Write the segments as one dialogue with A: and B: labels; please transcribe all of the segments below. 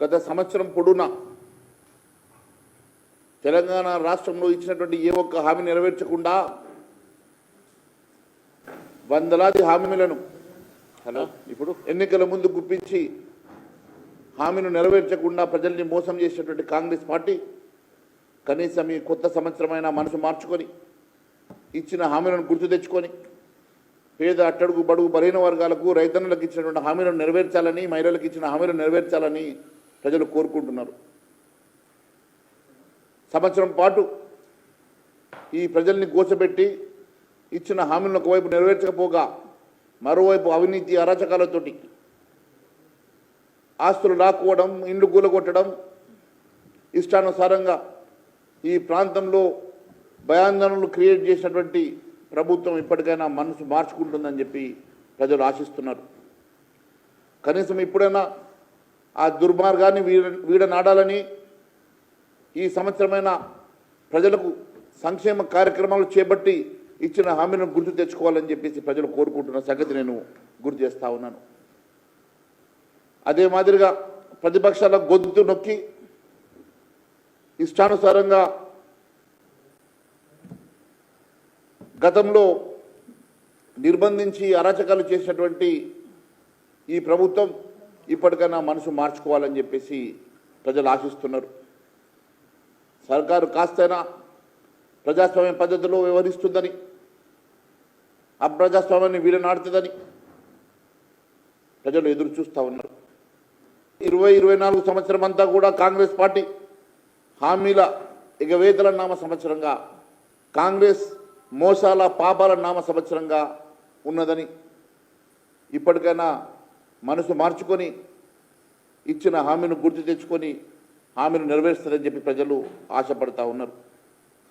A: గత సంవత్సరం పొడునా తెలంగాణ రాష్ట్రంలో ఇచ్చినటువంటి ఏ ఒక్క హామీ నెరవేర్చకుండా వందలాది హామీలను హలో. ఇప్పుడు ఎన్నికల ముందు గుప్పించి హామీను నెరవేర్చకుండా ప్రజల్ని మోసం చేసినటువంటి కాంగ్రెస్ పార్టీ కనీసం ఈ కొత్త సంవత్సరమైన మనసు మార్చుకొని ఇచ్చిన హామీలను గుర్తు తెచ్చుకొని పేద అట్టడుగు బడుగు బలైన వర్గాలకు రైతన్నులకు ఇచ్చినటువంటి హామీలను నెరవేర్చాలని మహిళలకు ఇచ్చిన హామీలను నెరవేర్చాలని ప్రజలు కోరుకుంటున్నారు. సంవత్సరం పాటు ఈ ప్రజల్ని కూర్చోబెట్టి ఇచ్చిన హామీలను ఒకవైపు నెరవేర్చకపోగా మరోవైపు అవినీతి అరాచకాలతోటి ఆస్తులు లాక్కోవడం ఇండ్లు కూలగొట్టడం ఇష్టానుసారంగా ఈ ప్రాంతంలో భయాందోళనలు క్రియేట్ చేసినటువంటి ప్రభుత్వం ఇప్పటికైనా మనసు మార్చుకుంటుందని చెప్పి ప్రజలు ఆశిస్తున్నారు. కనీసం ఇప్పుడైనా ఆ దుర్మార్గాన్ని వీడ వీడనాడాలని ఈ సంవత్సరమైన ప్రజలకు సంక్షేమ కార్యక్రమాలు చేపట్టి ఇచ్చిన హామీలను గుర్తు తెచ్చుకోవాలని చెప్పేసి ప్రజలు కోరుకుంటున్న సంగతి నేను గుర్తు చేస్తా ఉన్నాను. అదే మాదిరిగా ప్రతిపక్షాల గొంతు నొక్కి ఇష్టానుసారంగా గతంలో నిర్బంధించి అరాచకాలు చేసినటువంటి ఈ ప్రభుత్వం ఇప్పటికైనా మనసు మార్చుకోవాలని చెప్పేసి ప్రజలు ఆశిస్తున్నారు. సర్కారు కాస్తైనా ప్రజాస్వామ్య పద్ధతిలో వ్యవహరిస్తుందని అప్రజాస్వామ్యాన్ని వీలనాడుతుందని ప్రజలు ఎదురు చూస్తూ ఉన్నారు. ఇరవై ఇరవై నాలుగు సంవత్సరం అంతా కూడా కాంగ్రెస్ పార్టీ హామీల ఎగవేతల నామ సంవత్సరంగా కాంగ్రెస్ మోసాల పాపాల నామ సంవత్సరంగా ఉన్నదని ఇప్పటికైనా మనసు మార్చుకొని ఇచ్చిన హామీని గుర్తు తెచ్చుకొని హామీను నెరవేరుస్తుందని చెప్పి ప్రజలు ఆశపడతా ఉన్నారు.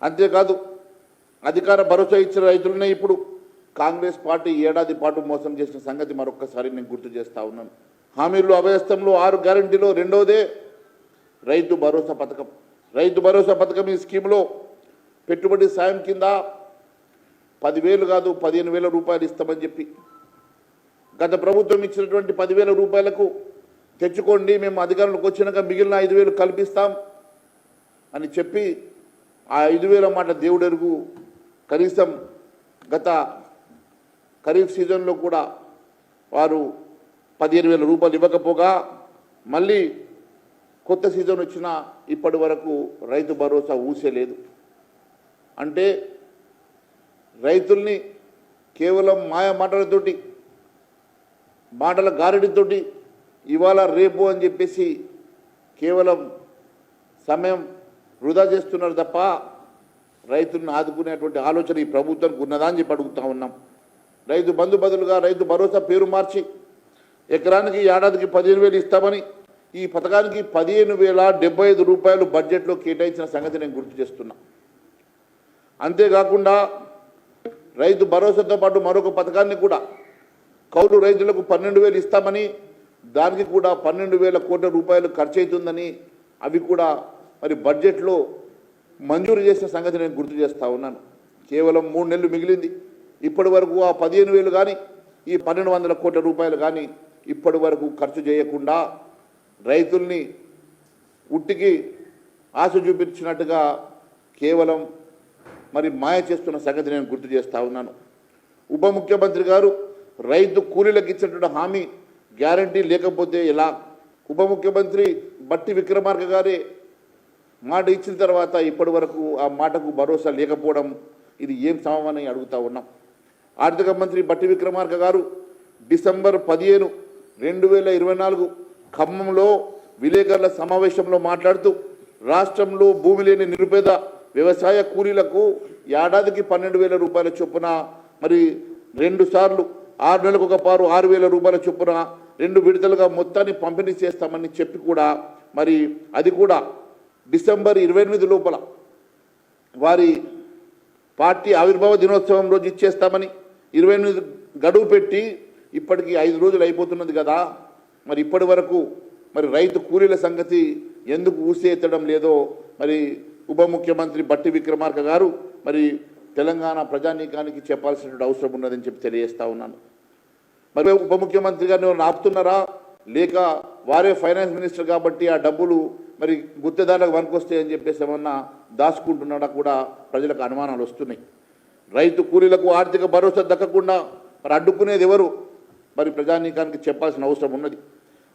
A: అంతేకాదు అధికార భరోసా ఇచ్చిన రైతులనే ఇప్పుడు కాంగ్రెస్ పార్టీ ఏడాది పాటు మోసం చేసిన సంగతి మరొక్కసారి నేను గుర్తు చేస్తూ ఉన్నాను. హామీలు అభయస్థంలో ఆరు గ్యారంటీలో రెండవదే రైతు భరోసా పథకం. రైతు భరోసా పథకం ఈ స్కీమ్లో పెట్టుబడి సాయం కింద పదివేలు కాదు పదిహేను వేల రూపాయలు ఇస్తామని చెప్పి గత ప్రభుత్వం ఇచ్చినటువంటి పదివేల రూపాయలకు తెచ్చుకోండి మేము అధికారంలోకి వచ్చినాక మిగిలిన ఐదు వేలు కల్పిస్తాం అని చెప్పి ఆ ఐదు వేల మాట దేవుడెరుగు. కనీసం గత ఖరీఫ్ సీజన్లో కూడా వారు పదిహేను వేల రూపాయలు ఇవ్వకపోగా మళ్ళీ కొత్త సీజన్ వచ్చినా ఇప్పటి వరకు రైతు భరోసా ఊసేలేదు అంటే రైతుల్ని కేవలం మాయ మాటలతోటి మాటల గారడితోటి ఇవాళ రేపు అని చెప్పేసి కేవలం సమయం వృధా చేస్తున్నారు తప్ప రైతులను ఆదుకునేటువంటి ఆలోచన ఈ ప్రభుత్వానికి ఉన్నదా అని చెప్పి అడుగుతూ ఉన్నాం. రైతు బంధు బదులుగా రైతు భరోసా పేరు మార్చి ఎకరానికి ఏడాదికి పదిహేను వేలు ఇస్తామని ఈ పథకానికి పదిహేను వేల డెబ్బై ఐదు రూపాయలు బడ్జెట్లో కేటాయించిన సంగతి నేను గుర్తు చేస్తున్నా. అంతేకాకుండా రైతు భరోసాతో పాటు మరొక పథకాన్ని కూడా కౌలు రైతులకు పన్నెండు వేలు ఇస్తామని దానికి కూడా పన్నెండు వేల కోట్ల రూపాయలు ఖర్చు అవుతుందని అవి కూడా మరి బడ్జెట్లో మంజూరు చేసిన సంగతి నేను గుర్తు చేస్తూ ఉన్నాను. కేవలం మూడు నెలలు మిగిలింది. ఇప్పటి వరకు ఆ పదిహేను వేలు కానీ ఈ పన్నెండు వందల కోట్ల రూపాయలు కానీ ఇప్పటి వరకు ఖర్చు చేయకుండా రైతుల్ని ఉట్టికి ఆశ చూపించినట్టుగా కేవలం మరి మాయ చేస్తున్న సంగతి నేను గుర్తు చేస్తూ ఉన్నాను. ఉప ముఖ్యమంత్రి గారు రైతు కూలీలకు ఇచ్చినటువంటి హామీ గ్యారంటీ లేకపోతే ఎలా? ఉప ముఖ్యమంత్రి బట్టి విక్రమార్క గారే మాట ఇచ్చిన తర్వాత ఇప్పటి వరకు ఆ మాటకు భరోసా లేకపోవడం ఇది ఏం సమమని అడుగుతా ఉన్నాం. ఆర్థిక మంత్రి బట్టి విక్రమార్క గారు డిసెంబర్ పదిహేను రెండు వేల ఇరవై నాలుగు ఖమ్మంలో విలేకరుల సమావేశంలో మాట్లాడుతూ రాష్ట్రంలో భూమి లేని నిరుపేద వ్యవసాయ కూలీలకు ఏడాదికి పన్నెండు వేల రూపాయల చొప్పున మరి రెండు సార్లు ఆరు నెలలకు ఒక పారు ఆరు వేల రూపాయల చొప్పున రెండు విడుదలగా మొత్తాన్ని పంపిణీ చేస్తామని చెప్పి కూడా మరి అది కూడా డిసెంబర్ ఇరవై ఎనిమిది లోపల వారి పార్టీ ఆవిర్భావ దినోత్సవం రోజు ఇచ్చేస్తామని ఇరవై ఎనిమిది గడువు పెట్టి ఇప్పటికి ఐదు రోజులు అయిపోతున్నది కదా. మరి ఇప్పటి వరకు మరి రైతు కూలీల సంగతి ఎందుకు ఊసి ఎత్తడం లేదో మరి ఉప ముఖ్యమంత్రి బట్టి విక్రమార్క గారు మరి తెలంగాణ ప్రజానీకానికి చెప్పాల్సినటువంటి అవసరం ఉన్నదని చెప్పి తెలియజేస్తా ఉన్నాను. మరి ఉప ముఖ్యమంత్రి గారిని ఆపుతున్నారా? లేక వారే ఫైనాన్స్ మినిస్టర్ కాబట్టి ఆ డబ్బులు మరి గుత్తేదారులకు వనకొస్తాయి అని చెప్పేసి ఏమన్నా దాచుకుంటున్నాడా కూడా ప్రజలకు అనుమానాలు వస్తున్నాయి. రైతు కూలీలకు ఆర్థిక భరోసా దక్కకుండా మరి అడ్డుకునేది ఎవరు? మరి ప్రజానీకానికి చెప్పాల్సిన అవసరం ఉన్నది.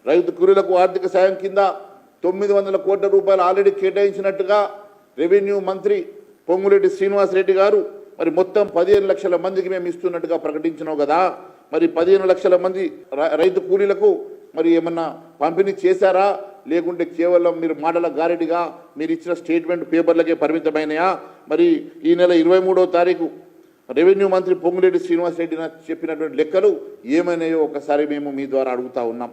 A: రైతు కూలీలకు ఆర్థిక సాయం కింద తొమ్మిది వందల కోట్ల రూపాయలు ఆల్రెడీ కేటాయించినట్టుగా రెవెన్యూ మంత్రి పొంగులేటి శ్రీనివాసరెడ్డి గారు మరి మొత్తం పదిహేను లక్షల మందికి మేము ఇస్తున్నట్టుగా ప్రకటించినావు కదా మరి పదిహేను లక్షల మంది రైతు కూలీలకు మరి ఏమన్నా పంపిణీ చేశారా? లేకుంటే కేవలం మీరు మాటల గారెడిగా మీరు ఇచ్చిన స్టేట్మెంట్ పేపర్లకే పరిమితమైనయా? మరి ఈ నెల ఇరవై మూడవ తారీఖు రెవెన్యూ మంత్రి పొంగులేటి శ్రీనివాసరెడ్డి నాకు చెప్పినటువంటి లెక్కలు ఏమైనాయో ఒకసారి మేము మీ ద్వారా అడుగుతా ఉన్నాం.